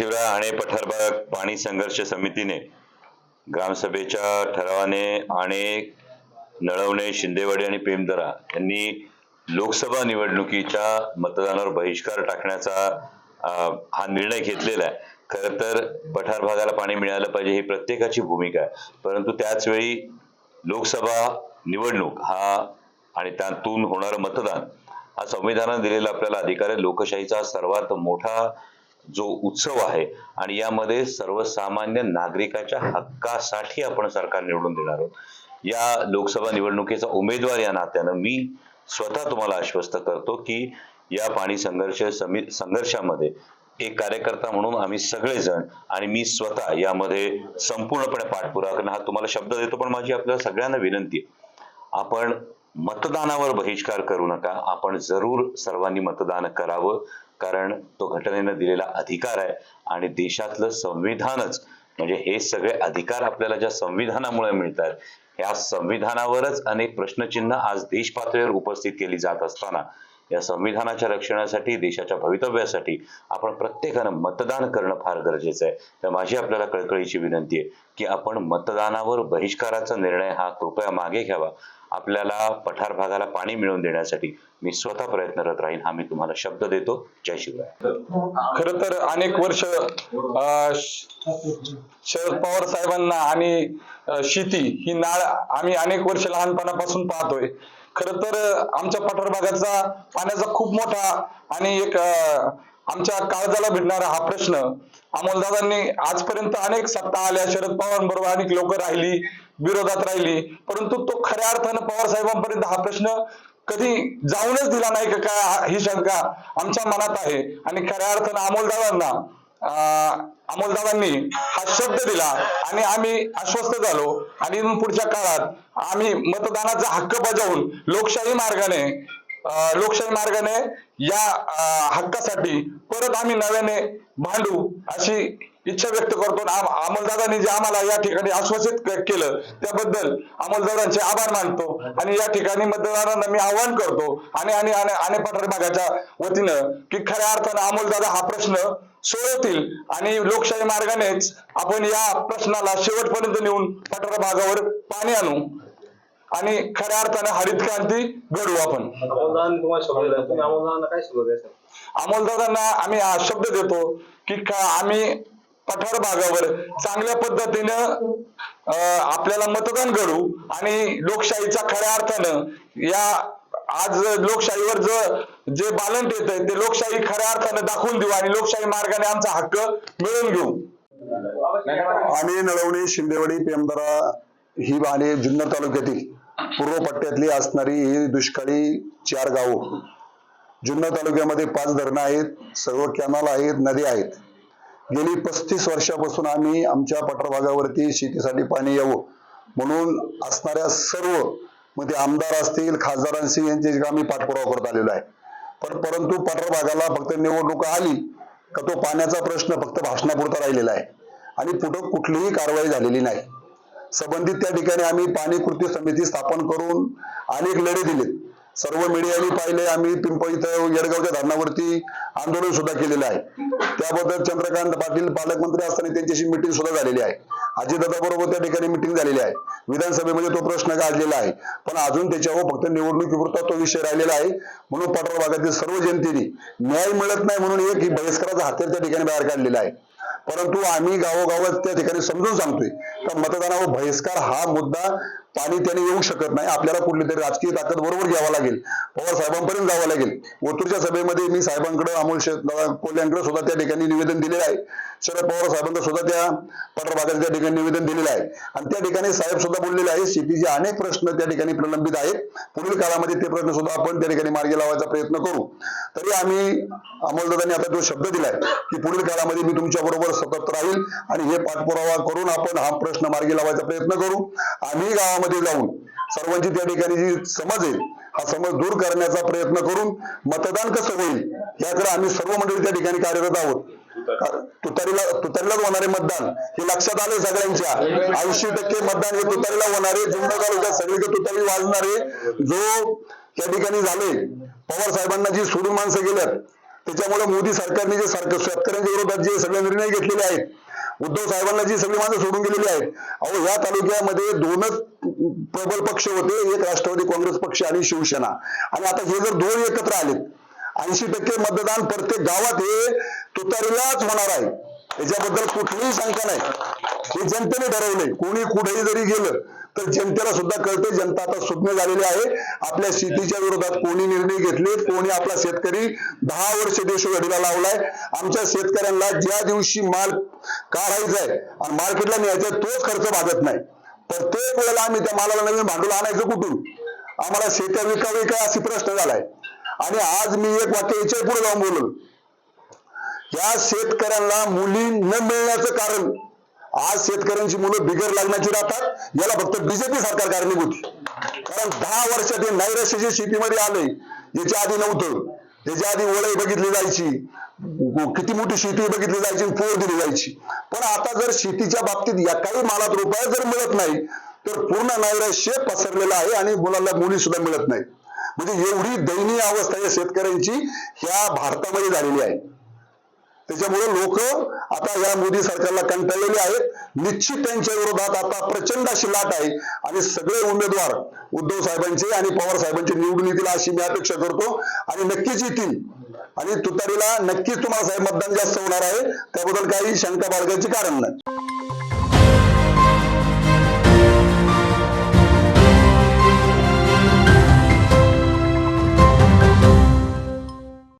शिवराय आणि पठारबाग पाणी संघर्ष समितीने ग्रामसभेच्या ठरावाने आणि नळवणे शिंदेवाडी आणि पेमदरा यांनी लोकसभा निवडणुकीच्या मतदानावर बहिष्कार टाकण्याचा हा निर्णय घेतलेला आहे. खरं तर पठार भागाला पाणी मिळालं पाहिजे ही प्रत्येकाची भूमिका आहे. परंतु त्याच वेळी लोकसभा निवडणूक हा आणि त्यातून होणारं मतदान हा संविधानाने दिलेला आपल्याला अधिकार आहे. लोकशाहीचा सर्वात मोठा जो उत्सव आहे आणि यामध्ये सर्वसामान्य नागरिकाच्या हक्कासाठी आपण सरकार निवडून देणार आहोत. या लोकसभा निवडणुकीचा उमेदवार या नात्यानं मी स्वतः तुम्हाला आश्वस्त करतो की या पाणी संघर्ष संघर्षामध्ये एक कार्यकर्ता म्हणून आम्ही सगळेजण आणि मी स्वतः यामध्ये संपूर्णपणे पाठपुरा करणं हा तुम्हाला शब्द देतो पण माझी आपल्याला सगळ्यांना विनंती आहे. आपण मतदानावर बहिष्कार करू नका. आपण जरूर सर्वांनी मतदान करावं. कारण तो घटनेनं दिलेला अधिकार आहे आणि देशातलं संविधानच म्हणजे हे सगळे अधिकार आपल्याला ज्या संविधानामुळे मिळतात ह्या संविधानावरच अनेक प्रश्नचिन्ह आज देश पातळीवर उपस्थित केली जात असताना या संविधानाच्या रक्षणासाठी देशाच्या भवितव्यासाठी आपण प्रत्येकानं मतदान करणं फार गरजेचं आहे. तर माझी आपल्याला कळकळीची विनंती आहे की आपण मतदानावर बहिष्काराचा निर्णय हा कृपया मागे घ्यावा. आपल्याला पठार भागाला पाणी मिळवून देण्यासाठी मी स्वतः प्रयत्नरत राहीन हा मी तुम्हाला शब्द देतो. जय शिवराय. खर तर अनेक वर्ष शरद पवार साहेबांना आणि शेती ही नाळ आम्ही अनेक वर्ष लहानपणापासून पाहतोय. खर तर आमच्या पठार भागाचा पाण्याचा खूप मोठा आणि एक आमच्या काळजाला भिडणारा हा प्रश्न अमोलदादांनी आजपर्यंत अनेक सत्ता आल्या शरद पवारांबरोबर अनेक लोक राहिली. विरोधात राहिली. परंतु तो खऱ्या अर्थानं पवार साहेबांपर्यंत हा प्रश्न कधी जाऊनच दिला नाही का? काय ही शंका आमच्या मनात आहे. आणि खऱ्या अर्थानं अमोलदादांना अं, अमोलदादांनी हा शब्द दिला आणि आम्ही आश्वस्त झालो. आणि पुढच्या काळात आम्ही मतदानाचा हक्क बजावून लोकशाही मार्गाने लोकशाही मार्गाने या हक्कासाठी परत आम्ही नव्याने भांडू अशी इच्छा व्यक्त करतो आणि अमोलदादांनी जे आम्हाला या ठिकाणी आश्वासित केलं त्याबद्दल अमोलदादांचे आभार मानतो. आणि या ठिकाणी मतदारांना मी आवाहन करतो आणि आणि आणि पठार भागाच्या वतीनं की खऱ्या अर्थानं अमोलदादा हा प्रश्न सोडवतील आणि लोकशाही मार्गानेच आपण या प्रश्नाला शेवटपर्यंत नेऊन पठार भागावर पाणी आणू. आणि खऱ्या अर्थानं हरित क्रांती घडवू आपण. शब्द अमोलदादांना आम्ही हा शब्द देतो की आम्ही पठार भागावर चांगल्या पद्धतीनं आपल्याला मतदान घडू आणि लोकशाहीचा खऱ्या अर्थानं या आज लोकशाहीवर जे जे बालंट येत आहे ते लोकशाही खऱ्या अर्थानं दाखवून देऊ आणि लोकशाही मार्गाने आमचा हक्क मिळवून घेऊ. आम्ही नळवणी शिंदेवाडी पेमदरा ही आणि जुन्नर तालुक्यातील पूर्व पट्ट्यातली असणारी ही दुष्काळी चार गावं. जुन्नर तालुक्यामध्ये पाच धरणं आहेत सर्व कॅनल आहेत नदी आहेत. गेली पस्तीस वर्षापासून आम्ही आमच्या पठारभागावरती शेतीसाठी पाणी यावं. म्हणून असणाऱ्या सर्व मग ते आमदार असतील खासदारांशी यांचे आम्ही पाठपुरावा करत आलेलो आहे. पण परंतु पठार भागाला फक्त निवडणूक आली का तो पाण्याचा प्रश्न फक्त भाषणापुरता राहिलेला आहे. आणि पुढं कुठलीही कारवाई झालेली नाही. संबंधित त्या ठिकाणी आम्ही पाणी कृती समिती स्थापन करून अनेक लढे दिले. सर्व मीडियाने पाहिले आम्ही पिंपळ इथं येडगावच्या धरणावरती आंदोलन सुद्धा केलेलं आहे. त्याबद्दल चंद्रकांत पाटील पालकमंत्री असताना त्यांच्याशी मिटिंग सुद्धा झालेली आहे. अजितदादा बरोबर त्या ठिकाणी मिटिंग झालेली आहे. विधानसभेमध्ये तो प्रश्न गाजलेला आहे. पण अजून त्याच्यावर फक्त निवडणुकीपुरता तो विषय राहिलेला आहे. म्हणून पठार भागातील सर्व जनतेने न्याय मिळत नाही म्हणून एक बहिष्काराचा हत्यार त्या ठिकाणी बाहेर काढलेला आहे. परंतु आम्ही गावोगावात त्या ठिकाणी समजून सांगतोय. तर मतदानावर बहिष्कार हा मुद्दा पाणी त्याने येऊ शकत नाही. आपल्याला कुठली तरी राजकीय ताकद बरोबर घ्यावा लागेल. पवार साहेबांपर्यंत जावं लागेल. ओतूरच्या सभेमध्ये मी साहेबांकडे अमोल कोल्ह्यांकडे सुद्धा त्या ठिकाणी निवेदन दिलेलं आहे. शरद पवार साहेबांकडे सुद्धा त्या पठार त्या ठिकाणी निवेदन दिलेलं आहे. आणि त्या ठिकाणी साहेब सुद्धा बोललेले आहे शेतीचे अनेक प्रश्न त्या ठिकाणी प्रलंबित आहेत. पुढील काळामध्ये ते प्रश्न सुद्धा आपण त्या ठिकाणी मार्गी लावायचा प्रयत्न करू. तरी आम्ही अमोलदादांनी आता जो शब्द दिलाय की पुढील काळामध्ये मी तुमच्या बरोबर सतत राहील आणि हे पाठपुरावा करून आपण हा प्रश्न मार्गी लावायचा प्रयत्न करू. आम्ही गावामध्ये जाऊन सर्वांची त्या ठिकाणी जी समज आहे हा समज दूर करण्याचा प्रयत्न करून मतदान कसं होईल याकडे आम्ही सर्व मंडळी त्या ठिकाणी कार्यरत आहोत. तुतारीला तुतारीलाच होणारे मतदान हे लक्षात आले सगळ्यांच्या. ऐंशी टक्के मतदान हे तुतारीला होणारे जुन्नर तालुक्यात सगळीकडे तुतारी वाजणारे जो त्या ठिकाणी झाले पवार साहेबांना जी सोडून माणसं गेल्यात त्याच्यामुळे मोदी सरकारने जे सरकार शेतकऱ्यांच्या विरोधात जे सगळे निर्णय घेतलेले आहेत उद्धव साहेबांना जी सगळी माणसं सोडून गेलेली आहेत अहो या तालुक्यामध्ये दोनच प्रबल पक्ष होते एक राष्ट्रवादी काँग्रेस पक्ष आणि शिवसेना. आणि आता हे जर दोन एकत्र आलेत ऐंशी टक्के मतदान प्रत्येक गावात हे तुतारीलाच होणार आहे. याच्याबद्दल कुठलीही शंका नाही. हे जनतेने ठरवले कोणी कुठेही जरी गेलं तर जनतेला सुद्धा कळते जनता आता सुज्ञ झालेली आहे. आपल्या शेतीच्या विरोधात कोणी निर्णय घेतले कोणी आपला शेतकरी दहा वर्ष देशोघडीला लावलाय. आमच्या शेतकऱ्यांना ज्या दिवशी माल काढायचा आहे आणि मार्केटला न्यायचा आहे तोच खर्च भागत नाही. प्रत्येक वेळेला आम्ही त्या मालाला नवीन भांडवल आणायचं कुठून? आम्हाला शेत्या विकावी काय अशी प्रश्न झालाय. आणि आज मी एक वाक्य याच्यापुढे जाऊन बोललो. या शेतकऱ्यांना मुली न मिळण्याचं कारण आज शेतकऱ्यांची मुलं बिगर लागण्याची राहतात. याला फक्त बीजेपी सरकार कारणीभूत. कारण दहा वर्षात हे नैराश्य जे शेतीमध्ये आले याच्या आधी नव्हतं. त्याच्या आधी ओळई बघितली जायची. किती मोठी शेती बघितली जायची आणि पोर दिली जायची. पण आता जर शेतीच्या बाबतीत एकाही मालात रुपये जर मिळत नाही तर पूर्ण नैराश्य पसरलेलं आहे आणि मुलांना मुली सुद्धा मिळत नाही म्हणजे एवढी दयनीय अवस्था या शेतकऱ्यांची ह्या भारतामध्ये झालेली आहे. त्याच्यामुळे लोक आता या मोदी सरकारला कंटाळलेले आहेत. निश्चित त्यांच्या विरोधात आता प्रचंड अशी लाट आहे. आणि सगळे उमेदवार उद्धव साहेबांचे आणि पवार साहेबांचे निवडून येतील अशी मी अपेक्षा करतो. आणि नक्कीच येतील. आणि तुतारीला नक्कीच तुम्हाला साहेब मतदान जास्त होणार आहे. त्याबद्दल काही शंका बाळगायचे कारण नाही.